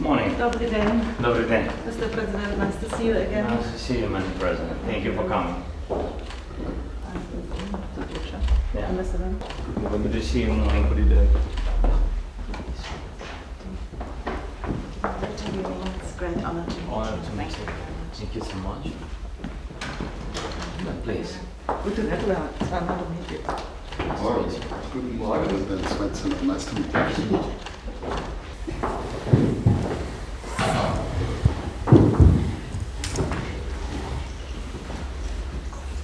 Morning. Добрий день, Добрий день. Mr. President. Nice to see you again. Nice to see you, Madam President. Thank you for coming. Тут лучше. Yeah. Ambassador. Good to see you. Morning. Good day. It's a great honor to meet Honor you. to meet you. Thank you so much. Please. Guten Appetit. It's an honor to meet you. Morgen. Guten Morgen, Präsident Svensson. Nice to meet you.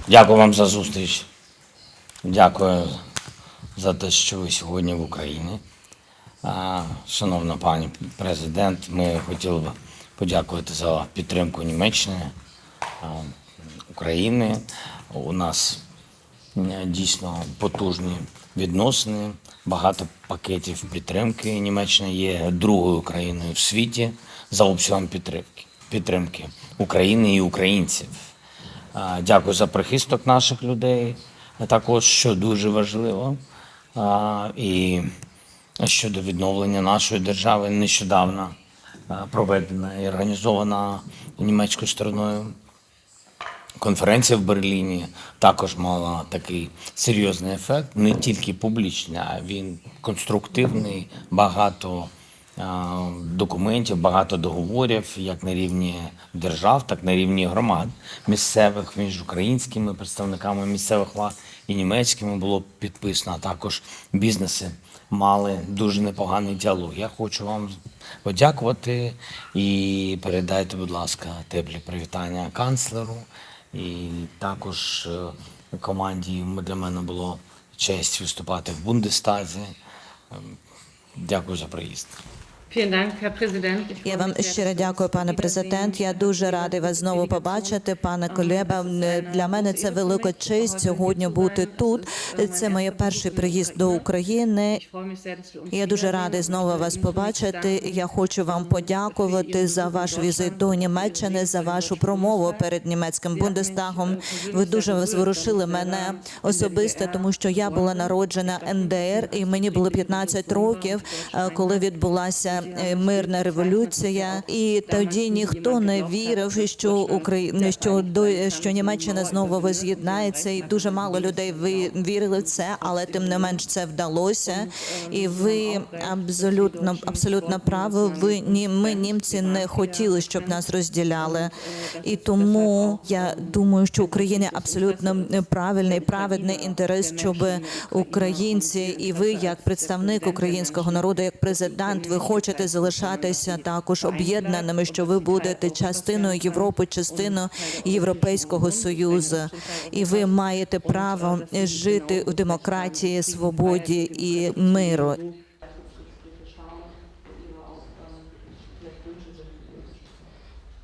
Дякую вам за зустріч. Дякую за те, що ви сьогодні в Україні. Шановна пані президент, ми хотіли б подякувати за підтримку Німеччини, України. У нас дійсно потужні відносини, багато пакетів підтримки. Німеччина є другою країною в світі за обсягом підтримки, України і українців. Дякую за прихисток наших людей. Також, що дуже важливо, і щодо відновлення нашої держави нещодавно проведена і організована німецькою стороною конференція в Берліні також мала такий серйозний ефект, не тільки публічний, а він конструктивний, багато документів, багато договорів, як на рівні держав, так на рівні громад місцевих між українськими представниками місцевих влад і німецькими було підписано. А також бізнеси мали дуже непоганий діалог. Я хочу вам подякувати і передайте, будь ласка, теплі привітання канцлеру. І також е, команді для мене було честь виступати в Бундестазі. Ем, Дякую за приїзд. Я вам щиро дякую, пане президент. Я дуже радий вас знову побачити, пане Колеба. Для мене це велика честь сьогодні бути тут. Це моє перший приїзд до України. Я дуже радий знову вас побачити. Я хочу вам подякувати за ваш візит до Німеччини, за вашу промову перед німецьким бундестагом. Ви дуже зворушили мене особисто, тому що я була народжена НДР, і мені було 15 років, коли відбулася мирна революція. І тоді ніхто не вірив, що Україна що до що Німеччина знову воз'єднається, і дуже мало людей вірили в це, але тим не менш це вдалося. І ви абсолютно абсолютно право. Ви ні, ми німці не хотіли, щоб нас розділяли. І тому я думаю, що Україні абсолютно правильний, праведний інтерес, щоб українці і ви, як представник українського народу, як президент, ви хочете залишатися також об'єднаними, що ви будете частиною Європи, частиною Європейського союзу, і ви маєте право жити в демократії, свободі і миру.